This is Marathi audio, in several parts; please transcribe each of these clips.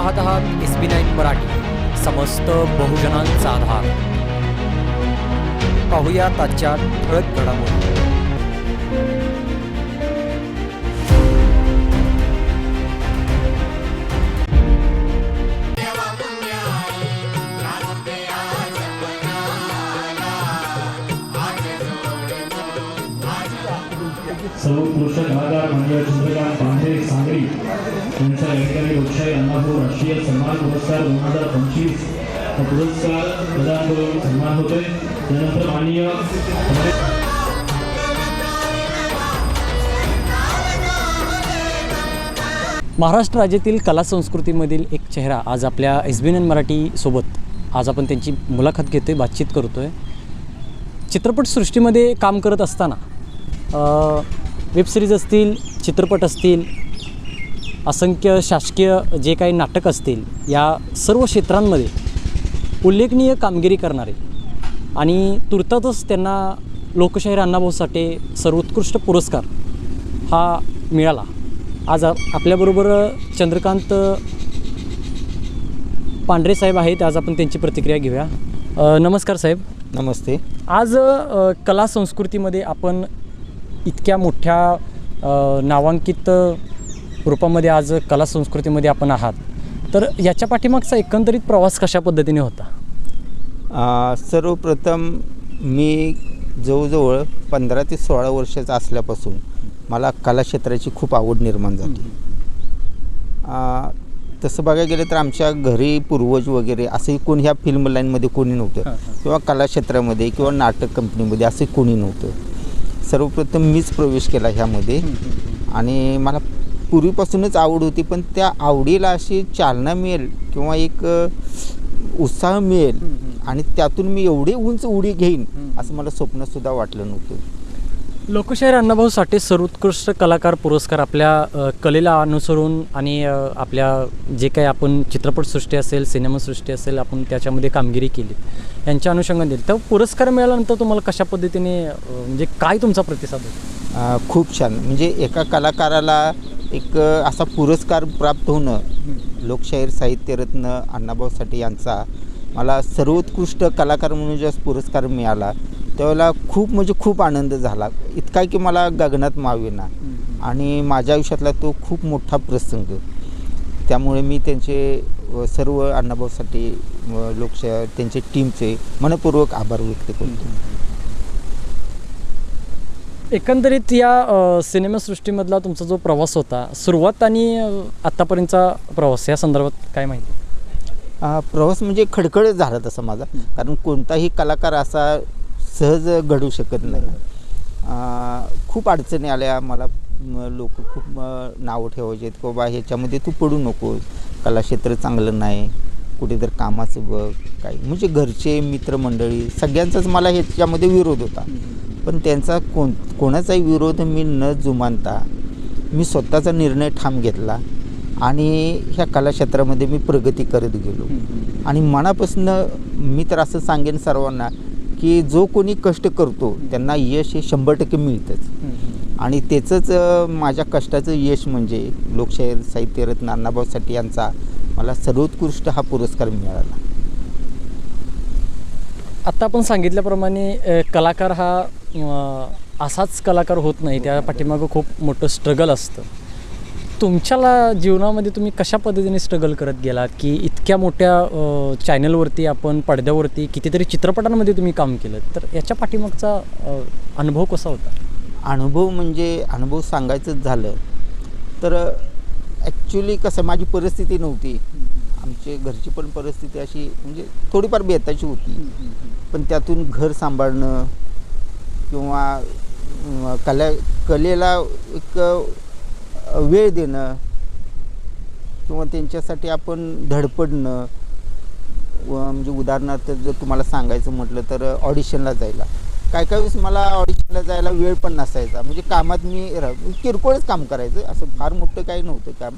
पाहत आहात एस बी नाईन मराठी. समस्त बहुजनांचा आधार. पाहूया आजच्या ठळक घडामोडी. लोकशाही राष्ट्रीय सन्मान पुरस्कार दोन हजार पंचवीस हा पुरस्कार प्रदान करून सन्मान होतोय. त्यानंतर माननीय महाराष्ट्र राज्यातील कला संस्कृतीमधील एक चेहरा आज आपल्या एस बी एन मराठीसोबत आज आपण त्यांची मुलाखत घेतोय बातचीत करतोय. चित्रपटसृष्टीमध्ये काम करत असताना वेबसिरीज असतील चित्रपट असतील असंख्य शासकीय जे काही नाटक असतील या सर्व क्षेत्रांमध्ये उल्लेखनीय कामगिरी करणारे आणि तुर्तातच त्यांना लोकशाहीर अण्णाभाऊ साठे सर्वोत्कृष्ट पुरस्कार हा मिळाला. आज आपल्याबरोबर चंद्रकांत पांढरे साहेब आहेत आज आपण त्यांची प्रतिक्रिया घेऊया. नमस्कार साहेब. नमस्ते. आज कला संस्कृतीमध्ये आपण इतक्या मोठ्या अ, नामांकित रूपामध्ये आज कला संस्कृतीमध्ये आपण आहात. तर याच्या पाठीमागचा एकंदरीत प्रवास कशा पद्धतीने होता? सर्वप्रथम मी जवळजवळ पंधरा ते सोळा वर्षाचा असल्यापासून मला कला क्षेत्राची खूप आवड निर्माण झाली. तसं बघायला गेलं तर आमच्या घरी पूर्वज वगैरे असंही कोणी ह्या फिल्म लाईनमध्ये कोणी नव्हतं. किंवा कला क्षेत्रामध्ये किंवा नाटक कंपनीमध्ये असं कोणी नव्हतं. सर्वप्रथम मीच प्रवेश केला ह्यामध्ये. आणि मला पूर्वीपासूनच आवड होती पण त्या आवडीला अशी चालना मिळेल किंवा एक उत्साह मिळेल आणि त्यातून मी एवढी उंच उडी घेईन असं मला स्वप्नसुद्धा वाटलं नव्हतं. लोकशाहीर अण्णाभाऊ साठे सर्वोत्कृष्ट कलाकार पुरस्कार आपल्या कलेला अनुसरून आणि आपल्या जे काही आपण चित्रपटसृष्टी असेल सिनेमासृष्टी असेल आपण त्याच्यामध्ये कामगिरी केली यांच्या अनुषंगाने दिली. तर पुरस्कार मिळाल्यानंतर तुम्हाला कशा पद्धतीने म्हणजे काय तुमचा प्रतिसाद होता? खूप छान. म्हणजे एका कलाकाराला एक असा पुरस्कार प्राप्त होणं लोकशाहीर साहित्यरत्न अण्णाभाऊ साठे यांचा मला सर्वोत्कृष्ट कलाकार म्हणून ज्यावेळेस पुरस्कार मिळाला त्यावेळेला खूप म्हणजे खूप आनंद झाला. इतका की मला गगनात मावेना. आणि माझ्या आयुष्यातला तो खूप मोठा प्रसंग. त्यामुळे मी त्यांचे सर्व अण्णाभाऊ साठे अ, लोकशाहीर त्यांचे टीमचे मनपूर्वक आभार व्यक्त करतो. एकंदरीत या सिनेमासृष्टीमधला तुमचा जो प्रवास होता सुरुवात आणि आत्तापर्यंतचा प्रवास या संदर्भात काय माहिती? प्रवास म्हणजे खडखडच झाला तसा माझा. कारण कोणताही कलाकार असा सहज घडू शकत नाही. खूप अडचणी आल्या. मला लोक खूप नावं ठेवायचे की बाबा ह्याच्यामध्ये तू पडू नको कलाक्षेत्र चांगलं नाही. कुठेतरी कामाचं बघ. काही. म्हणजे घरचे मित्रमंडळी सगळ्यांचाच मला ह्याच्यामध्ये विरोध होता. पण त्यांचा कोण कोणाचाही विरोध मी न जुमानता मी स्वतःचा निर्णय ठाम घेतला आणि ह्या कलाक्षेत्रामध्ये मी प्रगती करत गेलो. आणि मनापासून मी तर असं सांगेन सर्वांना की जो कोणी कष्ट करतो त्यांना यश हे शंभर टक्के मिळतंच. आणि त्याचंच माझ्या कष्टाचं यश म्हणजे लोकशाहीर साहित्यरत्न अण्णाभाऊ साठे यांचा मला सर्वोत्कृष्ट हा पुरस्कार मिळाला. आत्ता आपण सांगितल्याप्रमाणे कलाकार हा असाच कलाकार होत नाही त्या पाठीमागं खूप मोठं स्ट्रगल असतं. तुमच्याला जीवनामध्ये तुम्ही कशा पद्धतीने स्ट्रगल करत गेलात? की इतक्या मोठ्या चॅनलवरती आपण पडद्यावरती कितीतरी चित्रपटांमध्ये तुम्ही काम केलं तर याच्या पाठीमागचा अनुभव कसा होता? अनुभव म्हणजे अनुभव सांगायचंच झालं. तर ॲक्च्युली कसं माझी परिस्थिती नव्हती. आमची घरची पण परिस्थिती अशी म्हणजे थोडीफार बेताची होती. पण त्यातून घर सांभाळणं किंवा कला कलेला एक वेळ देणं किंवा त्यांच्यासाठी आपण धडपडणं व म्हणजे उदाहरणार्थ जर तुम्हाला सांगायचं म्हटलं तर ऑडिशनला जायला. काय काय वेळेस मला ऑडिशनला जायला वेळ पण नसायचा. म्हणजे कामात मी किरकोळच काम करायचं. असं फार मोठं काही नव्हतं काम.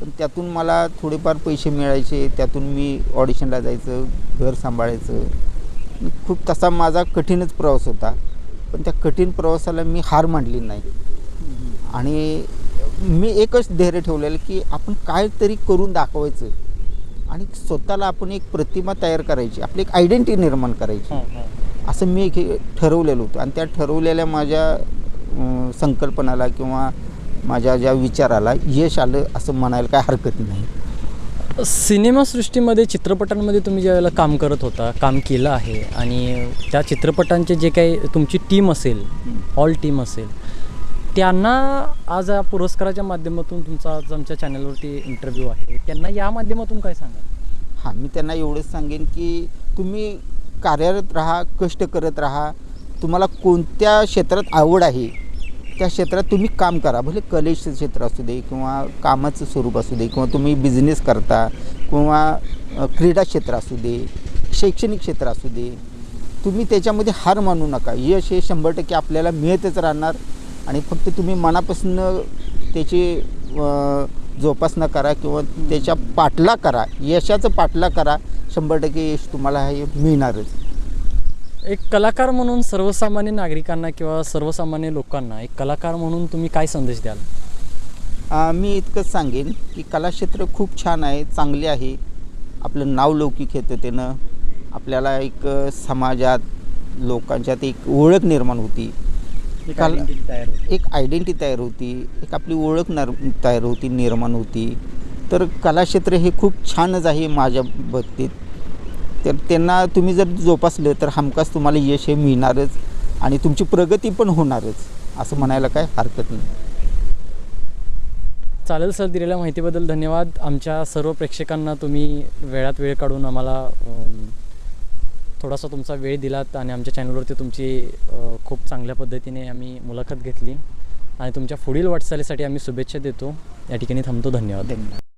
पण त्यातून मला थोडेफार पैसे मिळायचे. त्यातून मी ऑडिशनला जायचं घर सांभाळायचं. खूप तसा माझा कठीणच प्रवास होता. पण त्या कठीण प्रवासाला मी हार मांडली नाही. आणि मी एकच धैर्य ठेवलेलं की आपण काहीतरी करून दाखवायचं. आणि स्वतःला आपण एक प्रतिमा तयार करायची आपली एक आयडेंटिटी निर्माण करायची. असं मी एक हे ठरवलेलं होतं. आणि त्या ठरवलेल्या माझ्या संकल्पनाला किंवा माझ्या ज्या विचाराला यश आलं असं म्हणायला काय हरकत नाही. सिनेमासृष्टीमध्ये चित्रपटांमध्ये तुम्ही ज्यावेळेला काम करत होता काम केलं आहे आणि त्या चित्रपटांचे जे काही तुमची टीम असेल ऑल टीम असेल त्यांना आज या पुरस्काराच्या माध्यमातून तुमचा आज आमच्या चॅनलवरती इंटरव्ह्यू आहे. त्यांना या माध्यमातून काय सांगा हां मी त्यांना एवढंच सांगेन की तुम्ही कार्यरत राहा कष्ट करत राहा. तुम्हाला कोणत्या क्षेत्रात आवड आहे त्या क्षेत्रात तुम्ही काम करा. भले कलेचं क्षेत्र असू दे किंवा कामाचं स्वरूप असू दे किंवा तुम्ही बिझनेस करता किंवा क्रीडा क्षेत्र असू दे शैक्षणिक क्षेत्र असू दे तुम्ही त्याच्यामध्ये हार मानू नका. यश हे शंभर टक्के आपल्याला मिळतच राहणार आणि फक्त तुम्ही मनापासून त्याची जोपासना करा किंवा त्याच्या पाठला करा. यशाचं पाठला करा. शंभर टक्के यश तुम्हाला हे मिळणारच. एक कलाकार म्हणून सर्वसामान्य नागरिकांना किंवा सर्वसामान्य लोकांना एक कलाकार म्हणून तुम्ही काय संदेश द्याल? अ, मी इतकंच सांगेन की कलाक्षेत्र खूप छान आहे चांगले आहे. आपलं नाव लौकिक येतं त्यानं. आपल्याला एक समाजात लोकांच्यात एक ओळख निर्माण होती. कला एक आयडेंटिटी तयार होती. एक आपली ओळख नर तयार होती निर्माण होती. तर कलाक्षेत्र हे खूप छानच आहे माझ्या बाबतीत. तर त्यांना तुम्ही जर जोपासलं तर हमखास तुम्हाला यश हे मिळणारच आणि तुमची प्रगती पण होणारच असं म्हणायला काय हरकत नाही. चालेल सर दिलेल्या माहितीबद्दल धन्यवाद. आमच्या सर्व प्रेक्षकांना तुम्ही वेळात वेळ काढून आम्हाला थोडासा तुमचा वेळ दिलात आणि आमच्या चॅनलवरती तुमची खूप चांगल्या पद्धतीने आम्ही मुलाखत घेतली. आणि तुमच्या पुढील वाटचालीसाठी आम्ही शुभेच्छा देतो. या ठिकाणी थांबतो. धन्यवाद. धन्यवाद.